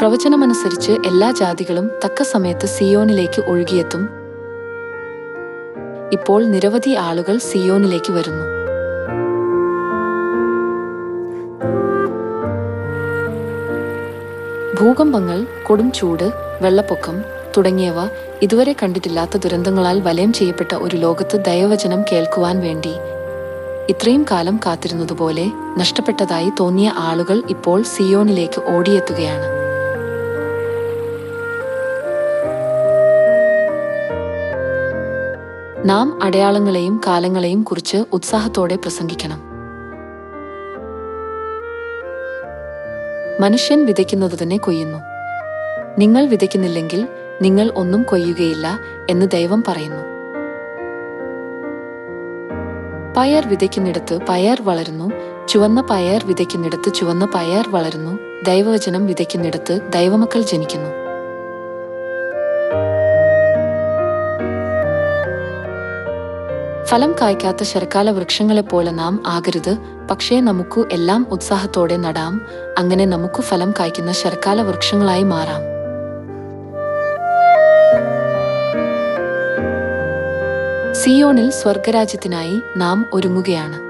പ്രവചനമനുസരിച്ച് എല്ലാ ജാതികളും തക്ക സമയത്ത് സിയോനിലേക്ക് ഒഴുകിയെത്തും. ഇപ്പോൾ നിരവധി ആളുകൾ സിയോനിലേക്ക് വരുന്നു. ഭൂകമ്പങ്ങൾ കൊടും ചൂട് വെള്ളപ്പൊക്കം തുടങ്ങിയവ ഇതുവരെ കണ്ടിട്ടില്ലാത്ത ദുരന്തങ്ങളാൽ വലയം ചെയ്യപ്പെട്ട ഒരു ലോകത്ത് ദൈവവചനം കേൾക്കുവാൻ വേണ്ടി. ഇത്രയും കാലം കാത്തിരുന്നതുപോലെ നഷ്ടപ്പെട്ടതായി തോന്നിയ ആളുകൾ ഇപ്പോൾ സിയോണിലേക്ക് ഓടിയെത്തുകയാണ്. നാം അടയാളങ്ങളെയും കാലങ്ങളെയും കുറിച്ച് ഉത്സാഹത്തോടെ പ്രസംഗിക്കണം. മനുഷ്യൻ വിതയ്ക്കുന്നത് തന്നെ കൊയ്യുന്നു. നിങ്ങൾ വിതയ്ക്കുന്നില്ലെങ്കിൽ നിങ്ങൾ ഒന്നും കൊയ്യുകയില്ല എന്ന് ദൈവം പറയുന്നു. പയർ വിതയ്ക്കുന്നിടത്ത് പയർ വളരുന്നു ചുവന്ന പയർ വിതയ്ക്കുന്നിടത്ത് ചുവന്ന പയർ വളരുന്നു ദൈവവചനം വിതയ്ക്കുന്നിടത്ത് ദൈവമക്കൾ ജനിക്കുന്നു. ഫലം കായ്ക്കാത്ത ശരക്കാല വൃക്ഷങ്ങളെപ്പോലെ നാം ആകരുത്. പക്ഷേ നമുക്ക് എല്ലാം ഉത്സാഹത്തോടെ നടാം. അങ്ങനെ നമുക്ക് ഫലം കായ്ക്കുന്ന ശരക്കാല വൃക്ഷങ്ങളായി മാറാം. സിയോണിൽ സ്വർഗരാജ്യത്തിനായി നാം ഒരുങ്ങുകയാണ്.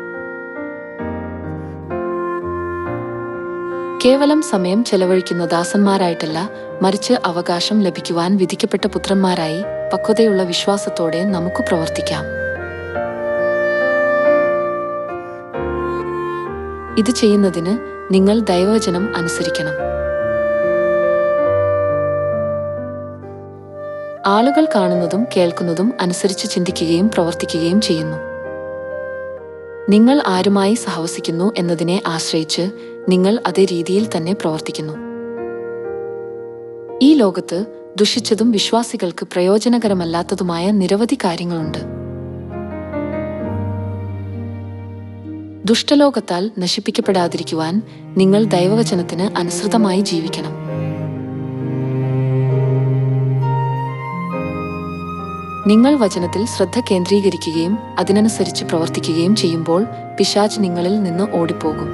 കേവലം സമയം ചെലവഴിക്കുന്ന ദാസന്മാരായിട്ടല്ല മറിച്ച് അവകാശം ലഭിക്കുവാൻ വിധിക്കപ്പെട്ട പുത്രന്മാരായി പക്വതയുള്ള വിശ്വാസത്തോടെ നമുക്ക് പ്രവർത്തിക്കാം. ഇത് ചെയ്യുന്നതിന് നിങ്ങൾ ദൈവവചനം അനുസരിക്കണം. ആളുകൾ കാണുന്നതും കേൾക്കുന്നതും അനുസരിച്ച് ചിന്തിക്കുകയും പ്രവർത്തിക്കുകയും ചെയ്യുന്നു. നിങ്ങൾ ആരുമായി സഹവസിക്കുന്നു എന്നതിനെ ആശ്രയിച്ച് നിങ്ങൾ അതേ രീതിയിൽ തന്നെ പ്രവർത്തിക്കുന്നു. ഈ ലോകത്ത് ദുഷിച്ചതും വിശ്വാസികൾക്ക് പ്രയോജനകരമല്ലാത്തതുമായ നിരവധി കാര്യങ്ങളുണ്ട്. ദുഷ്ടലോകത്താൽ നശിപ്പിക്കപ്പെടാതിരിക്കുവാൻ നിങ്ങൾ ദൈവവചനത്തിന് അനുസൃതമായി ജീവിക്കണം. നിങ്ങൾ വചനത്തിൽ ശ്രദ്ധ കേന്ദ്രീകരിക്കുകയും അതിനനുസരിച്ച് പ്രവർത്തിക്കുകയും ചെയ്യുമ്പോൾ പിശാജ് നിങ്ങളിൽ നിന്ന് ഓടിപ്പോകും.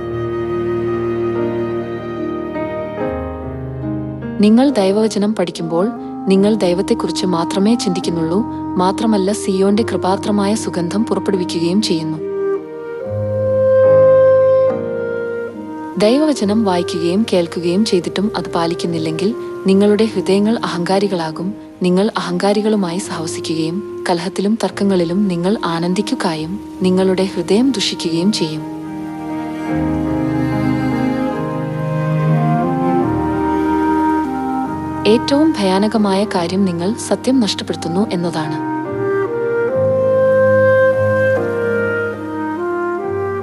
നിങ്ങൾ ദൈവവചനം പഠിക്കുമ്പോൾ നിങ്ങൾ ദൈവത്തെക്കുറിച്ച് മാത്രമേ ചിന്തിക്കുന്നുള്ളൂ മാത്രമല്ല സിയോന്റെ കൃപാത്രമായ സുഗന്ധം പുറപ്പെടുവിക്കുകയും ചെയ്യുന്നു. ദൈവവചനം വായിക്കുകയും കേൾക്കുകയും ചെയ്തിട്ടും അത് പാലിക്കുന്നില്ലെങ്കിൽ നിങ്ങളുടെ ഹൃദയങ്ങൾ അഹങ്കാരികളാകും. നിങ്ങൾ അഹങ്കാരികളുമായി സാഹസിക്കുകയും കലഹത്തിലും തർക്കങ്ങളിലും നിങ്ങൾ ആനന്ദിക്കുകയും നിങ്ങളുടെ ഹൃദയം ദുഷിക്കുകയും ചെയ്യും. ഏറ്റവും ഭയാനകമായ കാര്യം നിങ്ങൾ സത്യം നഷ്ടപ്പെടുത്തുന്നു എന്നതാണ്.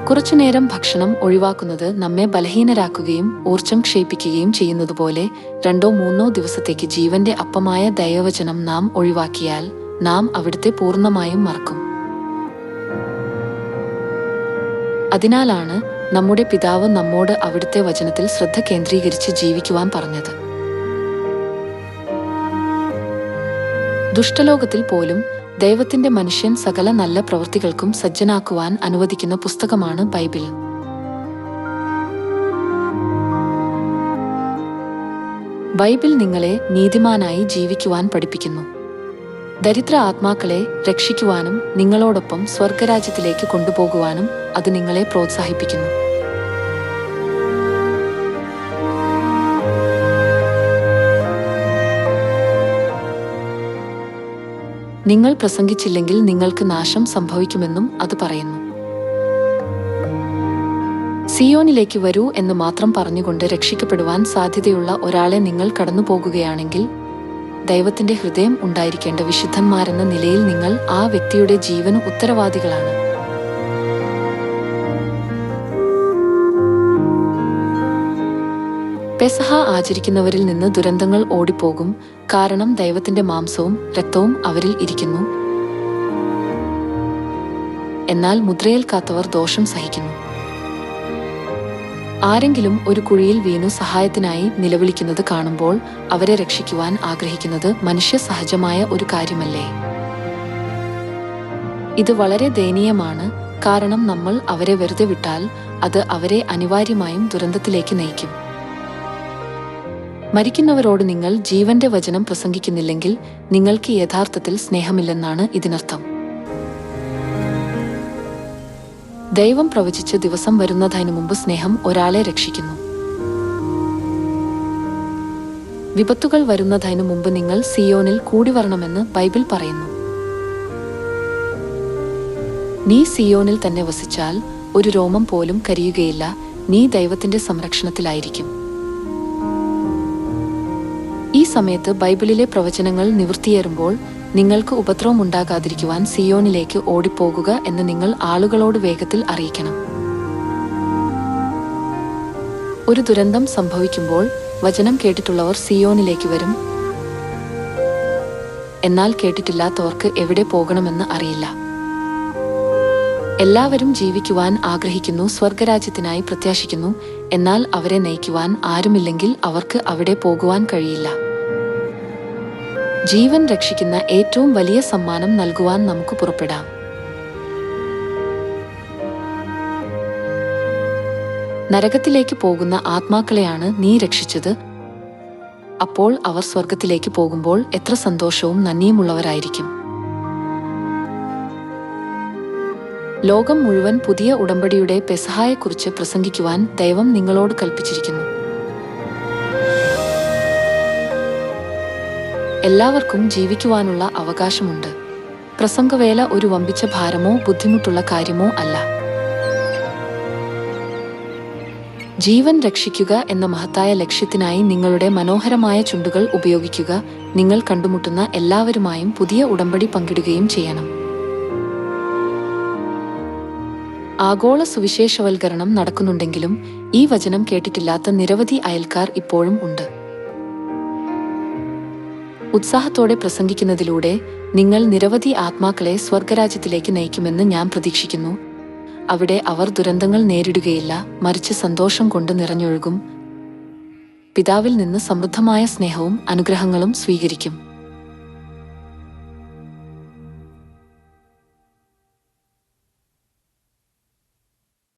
കുറച്ചുനേരം ഭക്ഷണം ഒഴിവാക്കുന്നത് നമ്മെ ബലഹീനരാക്കുകയും ഊർജം ക്ഷയിപ്പിക്കുകയും ചെയ്യുന്നതുപോലെ രണ്ടോ മൂന്നോ ദിവസത്തേക്ക് ജീവന്റെ അപ്പമായ ദൈവവചനം നാം ഒഴിവാക്കിയാൽ നാം അവിടുത്തെ പൂർണമായും മറക്കും. അതിനാലാണ് നമ്മുടെ പിതാവ് നമ്മോട് അവിടുത്തെ വചനത്തിൽ ശ്രദ്ധ കേന്ദ്രീകരിച്ച് ജീവിക്കുവാൻ പറഞ്ഞത്. ദുഷ്ടലോകത്തിൽ പോലും ദൈവത്തിന്റെ മനുഷ്യൻ സകല നല്ല പ്രവൃത്തികൾക്കും സജ്ജനാക്കുവാൻ അനുവദിക്കുന്ന പുസ്തകമാണ് ബൈബിൾ. ബൈബിൾ നിങ്ങളെ നീതിമാനായി ജീവിക്കുവാൻ പഠിപ്പിക്കുന്നു. ദരിദ്ര ആത്മാക്കളെ രക്ഷിക്കുവാനും നിങ്ങളോടൊപ്പം സ്വർഗരാജ്യത്തിലേക്ക് കൊണ്ടുപോകുവാനും അത് നിങ്ങളെ പ്രോത്സാഹിപ്പിക്കുന്നു. നിങ്ങൾ പ്രസംഗിച്ചില്ലെങ്കിൽ നിങ്ങൾക്ക് നാശം സംഭവിക്കുമെന്നും അത് പറയുന്നു. സിയോനിലേക്ക് വരൂ എന്ന് മാത്രം പറഞ്ഞുകൊണ്ട് രക്ഷിക്കപ്പെടുവാൻ സാധ്യതയുള്ള ഒരാളെ നിങ്ങൾ കടന്നു പോകുകയാണെങ്കിൽ ദൈവത്തിന്റെ ഹൃദയം ഉണ്ടായിരിക്കേണ്ട വിശുദ്ധന്മാരെന്ന നിലയിൽ നിങ്ങൾ ആ വ്യക്തിയുടെ ജീവന് ഉത്തരവാദികളാണ്. പെസഹ ആചരിക്കുന്നവരിൽ നിന്ന് ദുരന്തങ്ങൾ ഓടിപ്പോകും. കാരണം ദൈവത്തിന്റെ മാംസവും രക്തവും അവരിൽ ഇരിക്കുന്നു. എന്നാൽ മുദ്രയേൽക്കാത്തവർ ദോഷം സഹിക്കുന്നു. ആരെങ്കിലും ഒരു കുഴിയിൽ വീണു സഹായത്തിനായി നിലവിളിക്കുന്നത് കാണുമ്പോൾ അവരെ രക്ഷിക്കുവാൻ ആഗ്രഹിക്കുന്നത് മനുഷ്യ സഹജമായ ഒരു കാര്യമല്ലേ? ഇത് വളരെ ദയനീയമാണ്. കാരണം നമ്മൾ അവരെ വെറുതെ വിട്ടാൽ അത് അവരെ അനിവാര്യമായും ദുരന്തത്തിലേക്ക് നയിക്കും. മരിക്കുന്നവരോട് നിങ്ങൾ ജീവന്റെ വചനം പ്രസംഗിക്കുന്നില്ലെങ്കിൽ നിങ്ങൾക്ക് യഥാർത്ഥത്തിൽ സ്നേഹമില്ലെന്നാണ് ഇതിനർത്ഥം. ദൈവം പ്രവചിച്ച ദിവസം വരുന്നതിനു മുമ്പ് സ്നേഹം ഒരാളെ രക്ഷിക്കുന്നു. വിപത്തുകൾ വരുന്നതിനു മുമ്പ് നിങ്ങൾ സിയോനിൽ കൂടി വരണമെന്ന് ബൈബിൾ പറയുന്നു. നീ സിയോനിൽ തന്നെ വസിച്ചാൽ ഒരു രോമം പോലും കരിയുകയില്ല നീ ദൈവത്തിന്റെ സംരക്ഷണത്തിലായിരിക്കും. സമയത്ത് ബൈബിളിലെ പ്രവചനങ്ങൾ നിവൃത്തിയേറുമ്പോൾ നിങ്ങൾക്ക് ഉപദ്രവമുണ്ടാകാതിരിക്കുവാൻ സിയോണിലേക്ക് ഓടിപ്പോകുക എന്ന് നിങ്ങൾ ആളുകളോട് വേഗത്തിൽ അറിയിക്കണം. ഒരു ദുരന്തം സംഭവിക്കുമ്പോൾ വചനം കേട്ടിട്ടുള്ളവർ സിയോണിലേക്ക് വരും. എന്നാൽ കേട്ടിട്ടില്ലാത്തവർക്ക് എവിടെ പോകണമെന്ന് അറിയില്ല. എല്ലാവരും ജീവിക്കുവാൻ ആഗ്രഹിക്കുന്നു സ്വർഗരാജ്യത്തിനായി പ്രത്യാശിക്കുന്നു എന്നാൽ അവരെ നയിക്കുവാൻ ആരുമില്ലെങ്കിൽ അവർക്ക് അവിടെ പോകുവാൻ കഴിയില്ല. ജീവൻ രക്ഷിക്കുന്ന ഏറ്റവും വലിയ സമ്മാനം നൽകുവാൻ നമുക്ക് പുറപ്പെടാം. നരകത്തിലേക്ക് പോകുന്ന ആത്മാക്കളെയാണ് നീ രക്ഷിച്ചത്. അപ്പോൾ അവർ സ്വർഗത്തിലേക്ക് പോകുമ്പോൾ എത്ര സന്തോഷവും നന്ദിയുമുള്ളവരായിരിക്കും. ലോകം മുഴുവൻ പുതിയ ഉടമ്പടിയുടെ പെസഹായെക്കുറിച്ച് പ്രസംഗിക്കുവാൻ ദൈവം നിങ്ങളോട് കൽപ്പിച്ചിരിക്കുന്നു. എല്ലാവർക്കും ജീവിക്കുവാനുള്ള അവകാശമുണ്ട്. പ്രസംഗവേല ഒരു വമ്പിച്ച ഭാരമോ ബുദ്ധിമുട്ടുള്ള കാര്യമോ അല്ല. ജീവൻ രക്ഷിക്കുക എന്ന മഹത്തായ ലക്ഷ്യത്തിനായി നിങ്ങളുടെ മനോഹരമായ ചുണ്ടുകൾ ഉപയോഗിക്കുക നിങ്ങൾ കണ്ടുമുട്ടുന്ന എല്ലാവരുമായും പുതിയ ഉടമ്പടി പങ്കിടുകയും ചെയ്യണം. ആഗോള സുവിശേഷവൽക്കരണം നടക്കുന്നുണ്ടെങ്കിലും ഈ വചനം കേട്ടിട്ടില്ലാത്ത നിരവധി അയൽക്കാർ ഇപ്പോഴും ഉണ്ട്. ഉത്സാഹത്തോടെ പ്രസംഗിക്കുന്നതിലൂടെ നിങ്ങൾ നിരവധി ആത്മാക്കളെ സ്വർഗരാജ്യത്തിലേക്ക് നയിക്കുമെന്ന് ഞാൻ പ്രതീക്ഷിക്കുന്നു. അവിടെ അവർ ദുരന്തങ്ങൾ നേരിടുകയില്ല മറിച്ച് സന്തോഷം കൊണ്ട് നിറഞ്ഞൊഴുകും. പിതാവിൽ നിന്ന് സമൃദ്ധമായ സ്നേഹവും അനുഗ്രഹങ്ങളും സ്വീകരിക്കും.